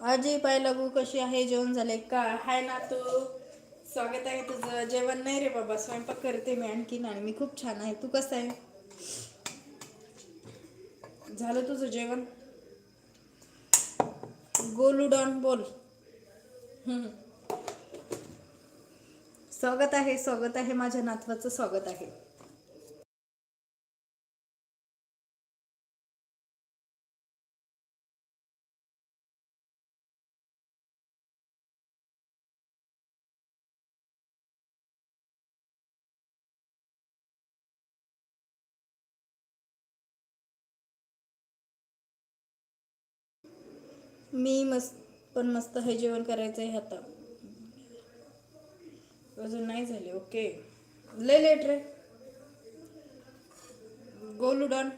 आजी पाय लागू कशी आहे जेवण झाले का? हाय ना तू. स्वागत आहे तुझं. जेवण नाही रे बाबा स्वयंपाक करते मी आणखीन आणि मी खूप छान आहे. तू कसं आहे? झालं तुझं जेवण? गोलू डॉन बोल. स्वागत आहे स्वागत आहे माझ्या नातवाचं स्वागत आहे. मी मस्त पण मस्त हे जेवण करायचं आहे आता. अजून नाही झाले ओके. लय लेट रे. गोलू डॉन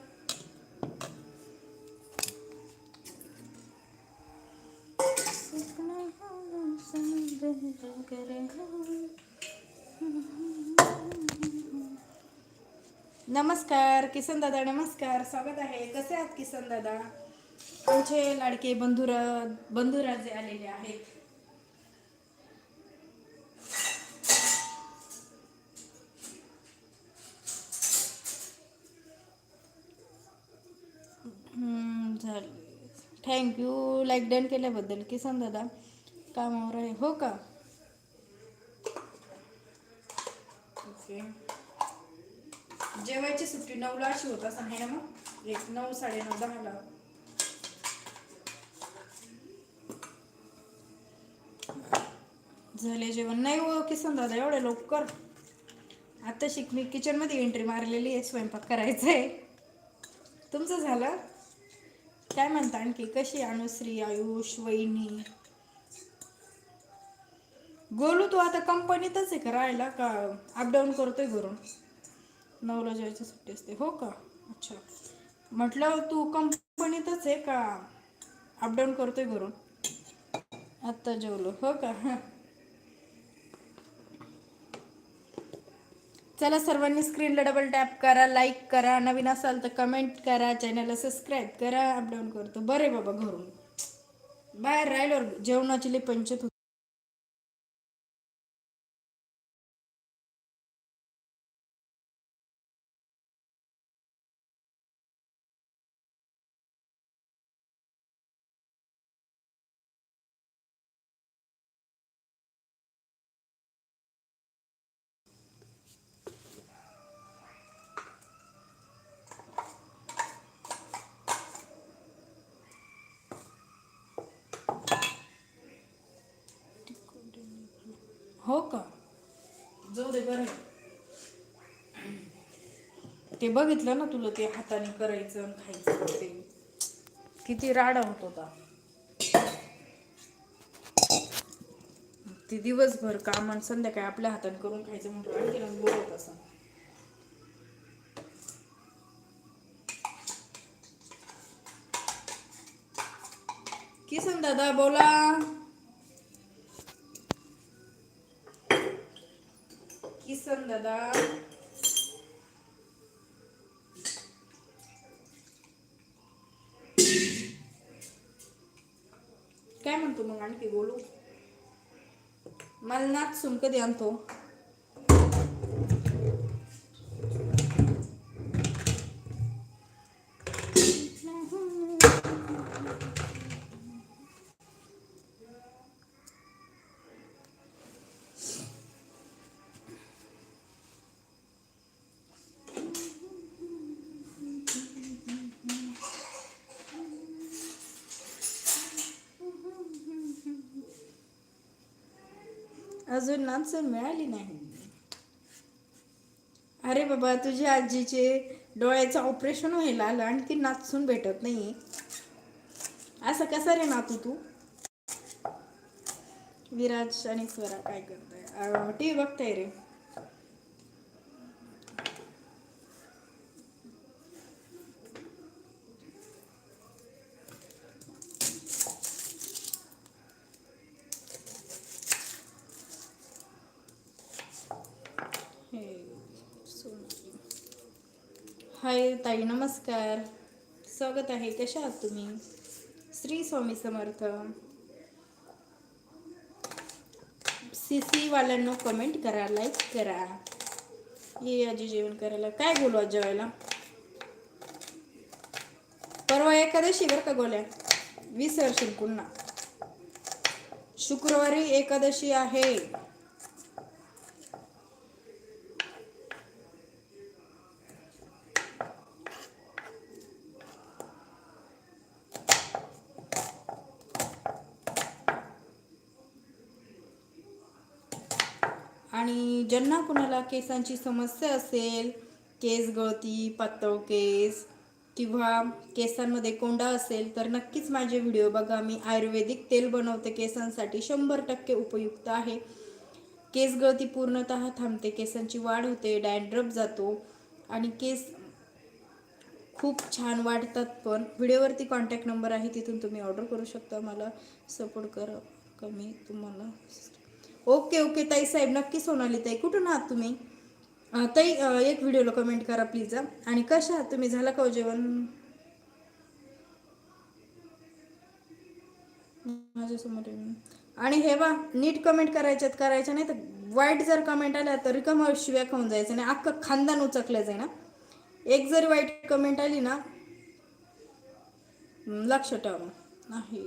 नमस्कार किसन दादा नमस्कार. स्वागत आहे. कसे आहात किसन दादा? आमचे लाडके बंधुरा बंधुराजे आलेले आहेत? हम्म, झाले. थँक्यू लाईक डन केल्याबद्दल. किसन दादा कामावर आहे. हो का? ओके. जेवायची सुट्टी नऊला अशी होत असं आहे ना मग? एक नऊ साडे नऊ दहाला. झाले जेवण. नाही हो किसन दादा एवढे लवकर. आता शिक मी किचनमध्ये एंट्री मारलेली आहे स्वयंपाक करायचा आहे तुमचं झालं? काय म्हणता आणखी? कशी अनुश्री आयुष वहिनी? गोलू तू आता कंपनीतच आहे का? राहायला का? अपडाऊन करतोय घरून? नऊला जायची सुट्टी असते. हो का? अच्छा. म्हटलं तू कंपनीतच आहे का? अपडाऊन करतोय घरून? आत्ता जेवलो. हो का? चला सर्वांनी स्क्रीनला डबल टॅप करा लाईक करा. नवीन असाल तर कमेंट करा. चॅनलला सबस्क्राईब करा. अपडाऊन करतो. बरे बाबा घरून. बाहेर राहिल्यावर जेवणाची लई पंचत होती. हो का? जाऊ दे बरं. ते बघितलं ना तुला ते हाताने करायचं आणि खायचं ते. किती राडा होत होता. ते दिवसभर काम आणि संध्याकाळी आपल्या हाताने करून खायचं म्हटलं आणखी बोलत असं. किसन दादा बोला. बेसन दादा. काय म्हणतो मग आणखी बोलू? मला नाच सुमक कधी आणतो अजून नाचून मिळाली नाही. अरे बाबा तुझ्या आजीचे डोळ्याचं ऑपरेशन व्हायला आलं आणखी नाचून भेटत नाही असं कसं रे नातू तू? विराज आणि स्वरा काय करताय? टी व्ही बघताय रे. नमस्कार. स्वागत आहे. कशा आहात तुम्ही? श्री स्वामी समर्थ. सी वाल्यांना कमेंट करा लाईक करा. ये आजी जेवण करायला. काय बोलू आज जेवायला? परवा एकादशी बरं का गोल्या. वीस वर्ष पुन्हा शुक्रवारी एकादशी आहे. आणि ज्यांना कुणाला केसांची समस्या असेल केस गळती पातळ केस किंवा केसांमध्ये कोंडा असेल तर नक्कीच माझे व्हिडिओ बघा. मी आयुर्वेदिक तेल बनवते केसांसाठी. शंभर टक्के उपयुक्त आहे. केस गळती पूर्णतः थांबते. केसांची वाढ होते डॅन्ड्रप जातो आणि केस खूप छान वाढतात पण. व्हिडिओवरती कॉन्टॅक्ट नंबर आहे तिथून तुम्ही ऑर्डर करू शकता. मला सपोर्ट करा कमी तुम्हाला. ओके ओके ताई साहेब नक्की सोनाली ताई. कुठून आहात तुम्ही? ताई एक व्हिडिओला कमेंट करा प्लीज आणि कशा आहात तुम्ही? झालं का हो जेवण? माझ्यासमोर आणि हे बा नीट कमेंट करायच्यात करायच्या नाही तर वाईट जर कमेंट आल्या तर रिकम शिव्या खाऊन जायचं नाही अख्खं खानदान उचकलं जाई ना एक जरी वाईट कमेंट आली ना लक्ष ठेवा नाही.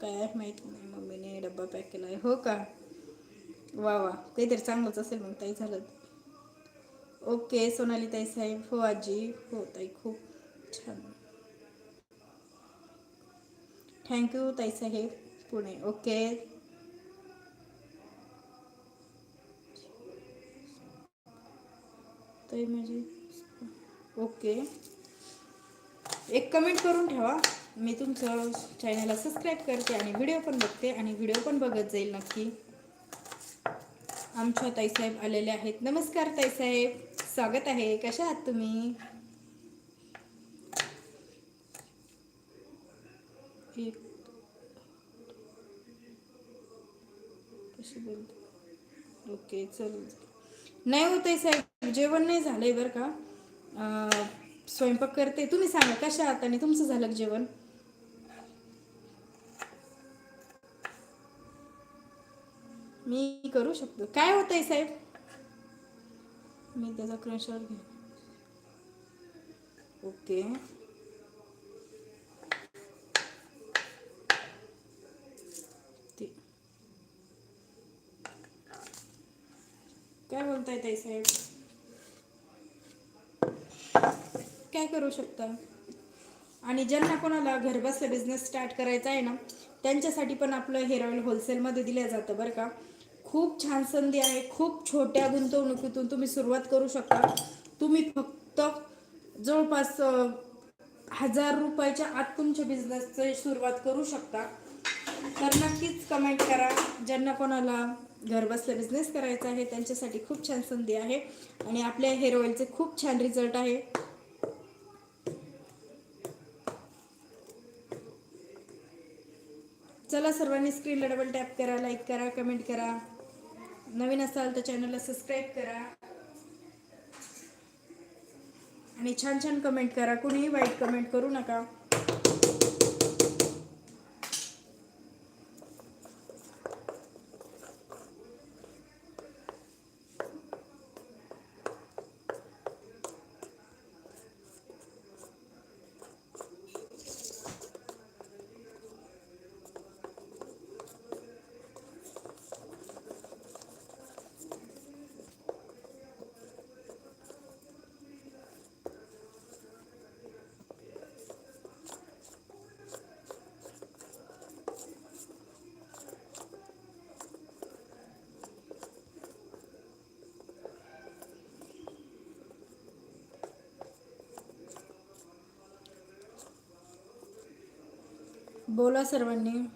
काय आहे माहिती नाही मम्मीने डब्बा पॅक केला आहे हो का? वा वा. काहीतरी चांगलंच असेल मग ताई झालं. ओके सोनाली ताई साहेब. हो आजी. हो ताई खूप छान. थँक्यू ताई साहेब. पुणे. ओके. ताई माझी ओके. एक कमेंट करून ठेवा. मी तुमचं चॅनलला सबस्क्राईब करते आणि व्हिडिओ पण बघते आणि व्हिडिओ पण बघत जाईल नक्की. आमच्या ताईसाहेब आलेले आहेत. नमस्कार ताईसाहेब. स्वागत आहे. कशा आहात तुम्ही? बोलते? ओके चल. नाही होत आहे साहेब जेवण नाही झालंय बरं का. स्वयंपाक करते. तुम्ही सांगा कशा आहात आणि तुमचं झालं जेवण? मी करू शकतो. काय होत आहे साहेब? मी त्याचा क्रशर घे ओके. काय बोलताय ताई साहेब? काय करू शकता? आणि ज्यांना कोणाला घरबसल्या बिझनेस स्टार्ट करायचा आहे ना त्यांच्यासाठी पण आपलं हेअर ऑइल होलसेलमध्ये दिलं जातं बरं का. खूप छान संधी आहे खूप छोट्या गुंतवणुकीतून तुम्ही सुरुवात करू शकता. तुम्ही फक्त जवळपास हजार रुपयाच्या आत तुमच्या बिझनेसची सुरुवात करू शकता. तर नक्कीच कमेंट करा. ज्यांना कोणाला घरबसल्या बिझनेस करायचा आहे त्यांच्यासाठी खूप छान संधी आहे. आणि आपल्या हेअर ऑइलचे खूप छान रिझल्ट आहे. चला सर्वांनी स्क्रीनला डबल टॅप करा लाईक करा कमेंट करा. नवीन असाल तर चॅनलला सबस्क्राईब करा. आणि छान छान कमेंट करा. कुणीही वाईट कमेंट करू नका. बोला सर्वांनी.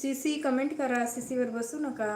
सी सी कमेंट करा सी सीवर बसू नका.